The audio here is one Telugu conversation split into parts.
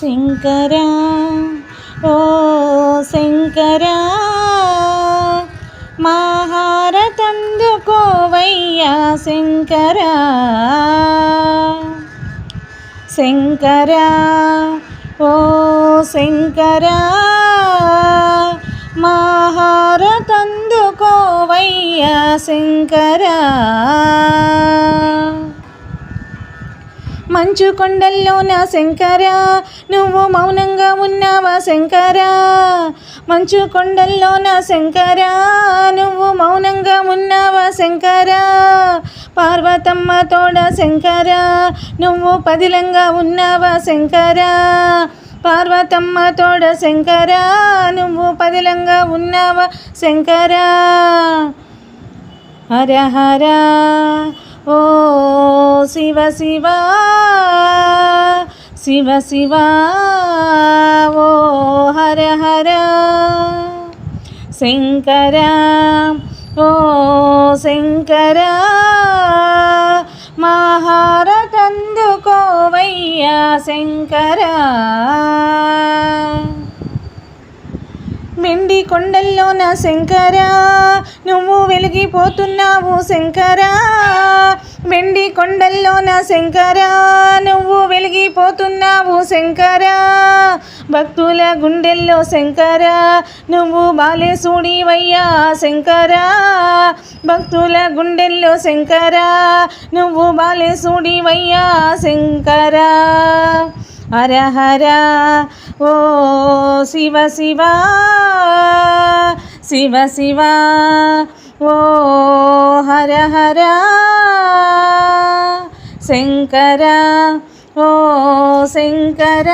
శంకరా ఓ శంకరా మహారతందుకోవయ్యా శంకరా. శంకరా ఓ శంకరా మహారతందుకోవయ్యా శంకరా. మంచు కొండల్లో నా శంకరా నువ్వు మౌనంగా ఉన్నావా శంకరా? మంచు కొండల్లో నా శంకరా నువ్వు మౌనంగా ఉన్నావా శంకరా? పార్వతమ్మ తోడ శంకరా నువ్వు పదిలంగా ఉన్నావా శంకరా? పార్వతమ్మ తోడ శంకరా నువ్వు పదిలంగా ఉన్నావా శంకరా? హర హర ఓ శివ శివ శివ శివ ఓ హర హర. శంకర ఓ శంకర మహారతందుకోవయ్యా శంకర. వెండి కొండల్లోన నా శంకరా నువ్వు వెలిగిపోతున్నావు శంకరా. వెండి కొండల్లోన శంకరా నువ్వు వెలిగిపోతున్నావు శంకరా. భక్తుల గుండెల్లో శంకరా నువ్వు బాలేశుడివయ్యా శంకరా. భక్తుల గుండెల్లో శంకరా నువ్వు బాలేశుడివయ్యా శంకరా. హర హర ఓ శివ శివ శివ శివ ఓ హర హర. శంకర ఓ శంకర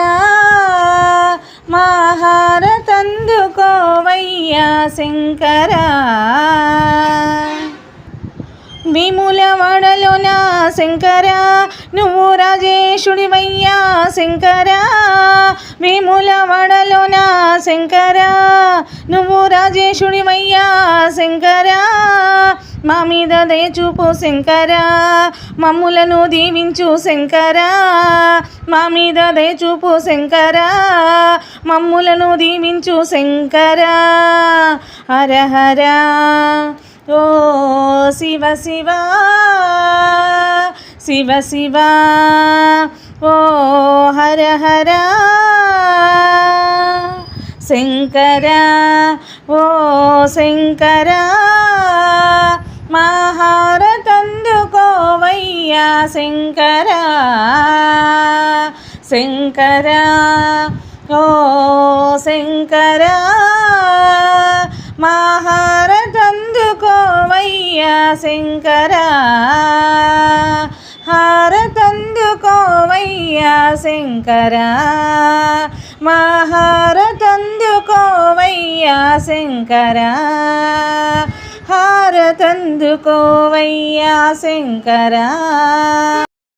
మహారతందుకోవయ్యా శంకరా. భీములవాడలోన శంకరా నువ్వు రాజేశుడివయ్యా శంకరా. భీములవాడలోన శంకరా నువ్వు రాజేశుడివయ్యా శంకరా. మా మీద దయచూపు శంకరా మమ్ములను దీవించు శంకరా. మా మీద దయచూపు శంకరా మమ్ములను దీవించు శంకరా. హర హర. ఓ శివ శివ శివ శివ. ఓ హర హర. శంకర ఓ శంకర. మహారతందుకోవయ్యా శంకర శంకర ఓ శంకర మహారతందుకోవయ్యా శంకర హారతందుకోవయ్యా శంకర మహారతందుకోవయ్యా శంకరా. హారతందుకోవయ్యా శంకరా.